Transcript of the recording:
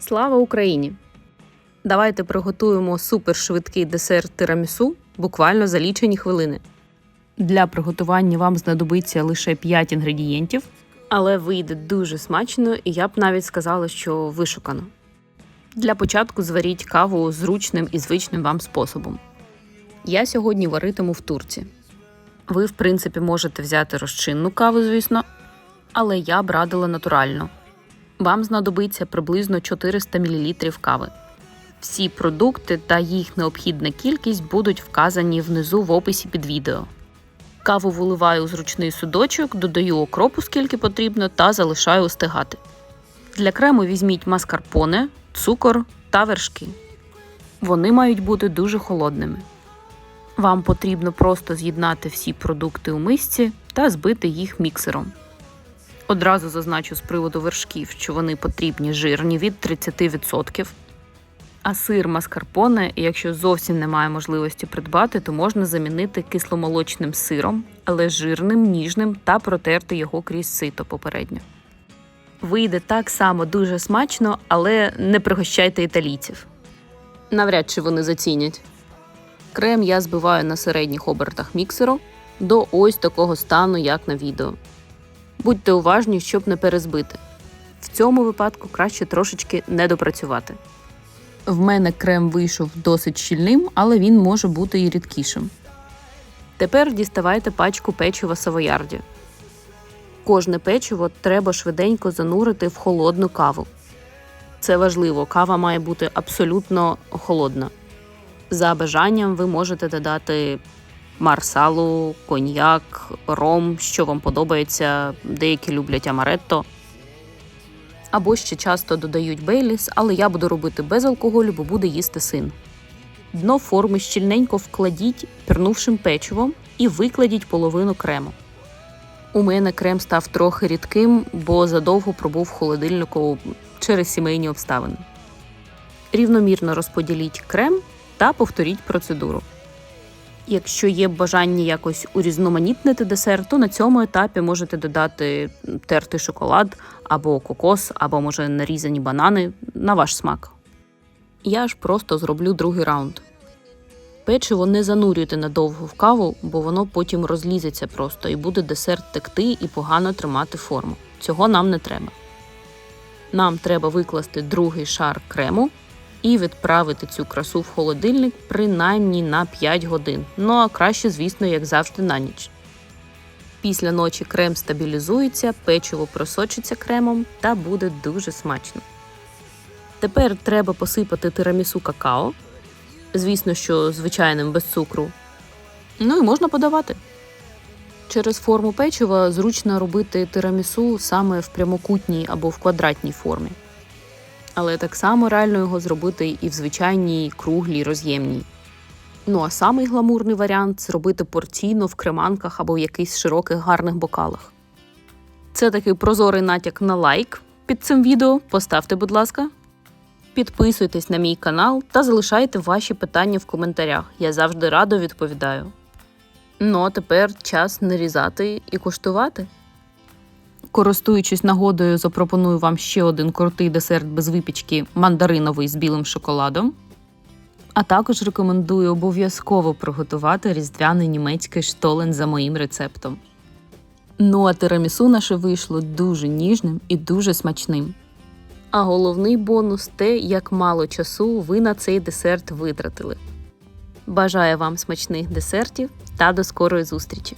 Слава Україні! Давайте приготуємо супершвидкий десерт тирамісу буквально за лічені хвилини. Для приготування вам знадобиться лише 5 інгредієнтів, але вийде дуже смачно і я б навіть сказала, що вишукано. Для початку зваріть каву зручним і звичним вам способом. Я сьогодні варитиму в турці. Ви, в принципі, можете взяти розчинну каву, звісно, але я б радила натуральну. Вам знадобиться приблизно 400 мл кави. Всі продукти та їх необхідна кількість будуть вказані внизу в описі під відео. Каву виливаю у зручний судочок, додаю окропу скільки потрібно та залишаю остигати. Для крему візьміть маскарпоне, цукор та вершки. Вони мають бути дуже холодними. Вам потрібно просто з'єднати всі продукти у мисці та збити їх міксером. Одразу зазначу з приводу вершків, що вони потрібні жирні від 30%. А сир маскарпоне, якщо зовсім немає можливості придбати, то можна замінити кисломолочним сиром, але жирним, ніжним та протерти його крізь сито попередньо. Вийде так само дуже смачно, але не пригощайте італійців. Навряд чи вони зацінять. Крем я збиваю на середніх обертах міксеру до ось такого стану, як на відео. Будьте уважні, щоб не перезбити. В цьому випадку краще трошечки не допрацювати. В мене крем вийшов досить щільним, але він може бути і рідкішим. Тепер діставайте пачку печива савоярді. Кожне печиво треба швиденько занурити в холодну каву. Це важливо, кава має бути абсолютно холодна. За бажанням ви можете додати марсалу, коньяк, ром, що вам подобається, деякі люблять амаретто. Або ще часто додають бейліс, але я буду робити без алкоголю, бо буде їсти син. Дно форми щільненько вкладіть пірнувшим печивом і викладіть половину крему. У мене крем став трохи рідким, бо задовго пробув в холодильнику через сімейні обставини. Рівномірно розподіліть крем та повторіть процедуру. Якщо є бажання якось урізноманітнити десерт, то на цьому етапі можете додати тертий шоколад або кокос, або може нарізані банани на ваш смак. Я ж просто зроблю другий раунд. Печиво не занурюйте надовго в каву, бо воно потім розлізеться просто і буде десерт текти і погано тримати форму. Цього нам не треба. Нам треба викласти другий шар крему і відправити цю красу в холодильник принаймні на 5 годин. Ну а краще, звісно, як завжди, на ніч. Після ночі крем стабілізується, печиво просочиться кремом та буде дуже смачно. Тепер треба посипати тирамісу какао. Звісно, що звичайним без цукру. Ну і можна подавати. Через форму печива зручно робити тирамісу саме в прямокутній або в квадратній формі але так само реально його зробити і в звичайній круглій роз'ємній. Ну а самий гламурний варіант зробити порційно в креманках або в якихось широких гарних бокалах. Це такий прозорий натяк на лайк під цим відео. Поставте, будь ласка. Підписуйтесь на мій канал та залишайте ваші питання в коментарях. Я завжди радо відповідаю. Ну а тепер час нарізати і куштувати. Користуючись нагодою, запропоную вам ще один крутий десерт без випічки мандариновий з білим шоколадом. А також рекомендую обов'язково приготувати різдвяний німецький штолен за моїм рецептом. Ну а тирамісу наше вийшло дуже ніжним і дуже смачним. А головний бонус те, як мало часу ви на цей десерт витратили. Бажаю вам смачних десертів та до скорої зустрічі!